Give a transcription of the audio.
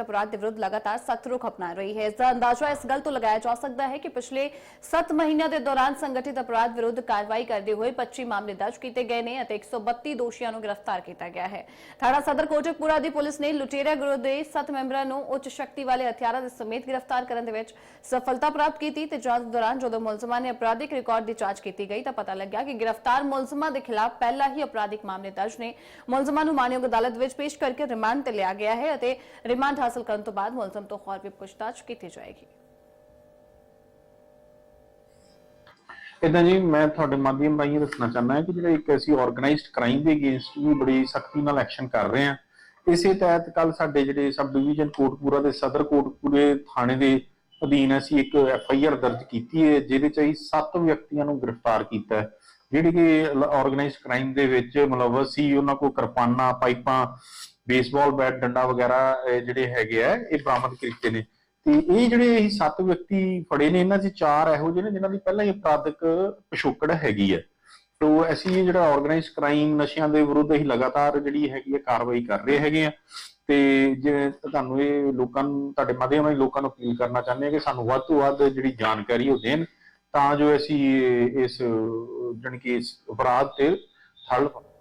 ਅਪਰਾਧ ਦੇ ਵਿਰੁੱਧ ਲਗਾਤਾਰ ਸਖਤ ਰੁਖ ਅਪਣਾ ਰਹੀ ਹੈ। ਇਸ ਦਾ ਅੰਦਾਜ਼ਾ ਇਸ ਗੱਲ ਤੋਂ ਲਗਾਇਆ ਜਾ ਸਕਦਾ ਹੈ ਕਿ ਪਿਛਲੇ 7 ਮਹੀਨਿਆਂ ਦੇ ਦੌਰਾਨ ਸੰਗਠਿਤ ਅਪਰਾਧ ਵਿਰੁੱਧ ਕਾਰਵਾਈ ਕਰਦੇ ਹੋਏ 25 ਮਾਮਲੇ ਦਰਜ ਕੀਤੇ ਗਏ ਨੇ ਅਤੇ 132 ਦੋਸ਼ੀਆਂ ਨੂੰ ਗ੍ਰਿਫਤਾਰ ਕੀਤਾ ਗਿਆ ਹੈ। ਥਾਣਾ ਸਦਰ ਕੋਟਕਪੂਰਾ ਦੀ ਪੁਲਿਸ ਨੇ ਲੁਟੇਰਾ ਗਰੋਹ ਦੇ 7 ਮੈਂਬਰਾਂ ਨੂੰ ਉੱਚ ਸ਼ਕਤੀ ਵਾਲੇ ਹਥਿਆਰਾਂ ਦੇ ਸਮੇਤ ਗ੍ਰਿਫਤਾਰ ਕਰਨ ਦੇ ਵਿੱਚ ਸਫਲਤਾ ਪ੍ਰਾਪਤ ਕੀਤੀ ਤੇ ਜਾਂਚ ਦੌਰਾਨ ਜਦੋਂ ਮੁਲਜ਼ਮਾਂ ਨੇ ਅਪਰਾਧਿਕ ਰਿਕਾਰਡ ਦੀ ਜਾਂਚ ਕੀਤੀ ਗਈ ਤਾਂ ਪਤਾ ਲੱਗਿਆ ਕਿ ਗ੍ਰਿਫਤਾਰ ਮੁਲਜ਼ਮਾਂ ਦੇ ਖਿਲਾਫ ਪਹਿਲਾਂ ਹੀ ਅਪਰਾਧਿਕ ਮਾਮਲੇ ਦਰਜ ਨੇ। ਮੁਲਜ਼ਮਾਂ ਨੂੰ ਮਾਨਯੋਗ ਅਦਾਲਤ ਵਿੱਚ ਪੇਸ਼ ਕਰਕੇ ਰਿਮਾਂਡ ਤੇ ਲਿਆ ਗਿਆ ਹੈ ਅਤੇ ਰਿਮਾਂਡ ਹਾਸਲ ਕਰਨ ਤੋਂ ਬਾਅਦ ਮੁਲਜ਼ਮ ਤੋਂ ਹੋਰ ਵੀ ਪੁੱਛਤਾਛ ਕੀਤੀ ਜਾਏਗੀ। ਇਦਾਂ ਜੀ, ਮੈਂ ਤੁਹਾਡੇ ਮਾਧਿਅਮ ਰਾਹੀਂ ਦੱਸਣਾ ਚਾਹੁੰਦਾ ਹਾਂ ਕਿ ਜਿਹੜਾ ਇੱਕ ਅਸੀਂ ਆਰਗੇਨਾਈਜ਼ਡ ਕ੍ਰਾਈਮ ਦੇ ਅਗੇਂਸਟ ਵੀ ਬੜੀ ਸਖਤੀ ਨਾਲ ਐਕਸ਼ਨ ਕਰ ਰਹੇ ਹਾਂ। ਇਸੇ ਤਹਿਤ ਕੱਲ ਸਾਡੇ ਜਿਹੜੇ ਸਬ ਡਿਵੀਜ਼ਨ ਕੋਟਪੂਰਾ ਦੇ ਸਦਰ ਕੋਟਪੂਰੇ ਥਾਣੇ ਦੇ ਅਧੀਨ ਅਸੀਂ ਇੱਕ ਐਫ ਆਈ ਆਰ ਦਰਜ ਕੀਤੀ ਹੈ, ਜਿਹਦੇ ਚ ਅਸੀਂ ਸੱਤ ਵਿਅਕਤੀਆਂ ਨੂੰ ਗ੍ਰਿਫਤਾਰ ਕੀਤਾ ਹੈ। ਜਿਹੜੇ ਕਿ ਆਰਗੇਨਾਈਜ਼ਡ ਕ੍ਰਾਈਮ ਦੇ ਵਿੱਚ ਮੁਲਵਸ ਸੀ ਉਹਨਾਂ ਕੋਲ ਕਿਰਪਾਨਾਂ, ਪਾਈਪਾਂ ਬੇਸਬਾਲ ਬੈਟ ਡੰਡਾ ਵਗੈਰਾ ਜਿਹੜੇ ਹੈਗੇ ਆ, ਇਹ ਬਰਾਮਦ ਕੀਤੇ ਨੇ। ਤੇ ਇਹ ਜਿਹੜੇ ਅਸੀਂ ਸੱਤ ਵਿਅਕਤੀ ਫੜੇ ਨੇ, ਇਹਨਾਂ 'ਚ ਚਾਰ ਇਹੋ ਜਿਹੇ ਨੇ, ਜਿਨ੍ਹਾਂ ਦੀ ਪਹਿਲਾਂ ਹੀ ਅਪਰਾਧਿਕ ਪਿਛੋਕੜ ਹੈਗੀ ਹੈ ਤੋ ਅਸੀਂ ਜਿਹੜਾ ਆਰਗੇਨਾਈਜ਼ਡ ਕ੍ਰਾਈਮ ਨਸ਼ਿਆਂ ਦੇ ਵਿਰੁੱਧ ਅਸੀਂ ਲਗਾਤਾਰ ਜਿਹੜੀ ਹੈਗੀ ਹੈ ਕਾਰਵਾਈ ਕਰ ਰਹੇ ਹੈਗੇ ਆ। ਤੇ ਜੇ ਤੁਹਾਨੂੰ ਇਹ ਲੋਕਾਂ ਨੂੰ, ਤੁਹਾਡੇ ਮਾਧਿਅਮ ਰਾਹੀਂ ਲੋਕਾਂ ਨੂੰ ਅਪੀਲ ਕਰਨਾ ਚਾਹੁੰਦੇ ਹਾਂ ਕਿ ਸਾਨੂੰ ਵੱਧ ਤੋਂ ਵੱਧ ਜਿਹੜੀ ਜਾਣਕਾਰੀ ਉਹ ਦੇਣ, ਤਾਂ ਜੋ ਅਸੀਂ ਇਸ, ਜਾਣੀ ਕਿ ਇਸ ਅਪਰਾਧ ਤੇ ਠੱਲ ਪਾਈਏ